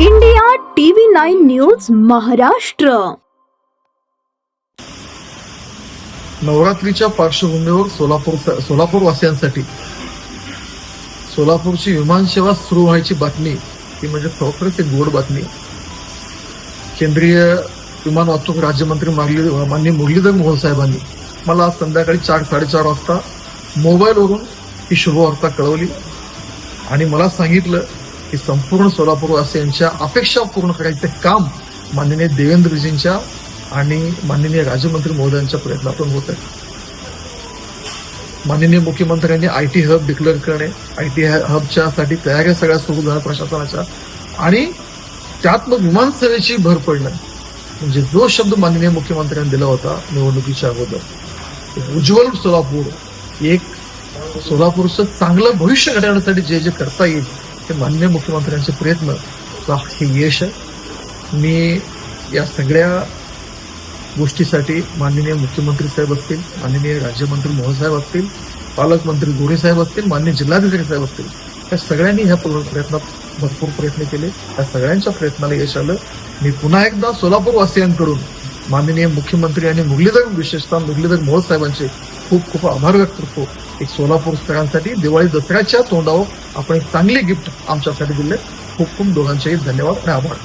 India TV nine news Maharashtra नवरात्रीच्या पार्श्वभूमीवर सोलापूर सोलापूर वासियांसाठी सोलापूरची विमानसेवा सुरू व्हायची बातमी ती म्हणजे खरोखरच एक गोड बातमी. केंद्रीय विमान वाहतूक राज्यमंत्री मागली माननीय मुरलीधर मोहन साहेबांनी मला आज संध्याकाळी चार साडेचार वाजता मोबाईलवरून ही शुभवार्ता कळवली. आणि मला सांगितलं की संपूर्ण सोलापूरवासियांच्या अपेक्षा पूर्ण करायचं काम माननीय देवेंद्रजींच्या आणि माननीय राज्यमंत्री महोदयांच्या प्रयत्नातून होत आहे. माननीय मुख्यमंत्र्यांनी आय टी हब डिक्लेअर करणे आय टी हबच्या साठी तयाऱ्या सगळ्या सुरू झाल्या प्रशासनाच्या. आणि त्यात मग विमानसेवेची भर पडणं म्हणजे जो शब्द माननीय मुख्यमंत्र्यांनी दिला होता निवडणुकीच्या अगोदर. उज्ज्वल सोलापूर. एक सोलापूरचं चांगलं भविष्य घडवण्यासाठी जे जे करता येईल ते माननीय मुख्यमंत्र्यांचे प्रयत्न. हे यश आहे. मी या सगळ्या गोष्टीसाठी माननीय मुख्यमंत्री साहेब असतील माननीय राज्यमंत्री मोहन साहेब असतील पालकमंत्री गोरे साहेब असतील माननीय जिल्हाधिकारी साहेब असतील या सगळ्यांनी ह्या प्रयत्नात भरपूर प्रयत्न केले. या सगळ्यांच्या प्रयत्नाला यश आलं. मी पुन्हा एकदा सोलापूर वासियांकडून माननीय मुख्यमंत्री आणि मुरलीधर विशेषतः मुरलीधर मोहोळ साहेबांचे खूप खूप आभार व्यक्त करतो. एक सोलापूरकरांसाठी दिवाळी दसऱ्याच्या तोंडावर आपण एक चांगली गिफ्ट आमच्यासाठी दिले. खूप खूप दोघांचेही धन्यवाद आणि आभार.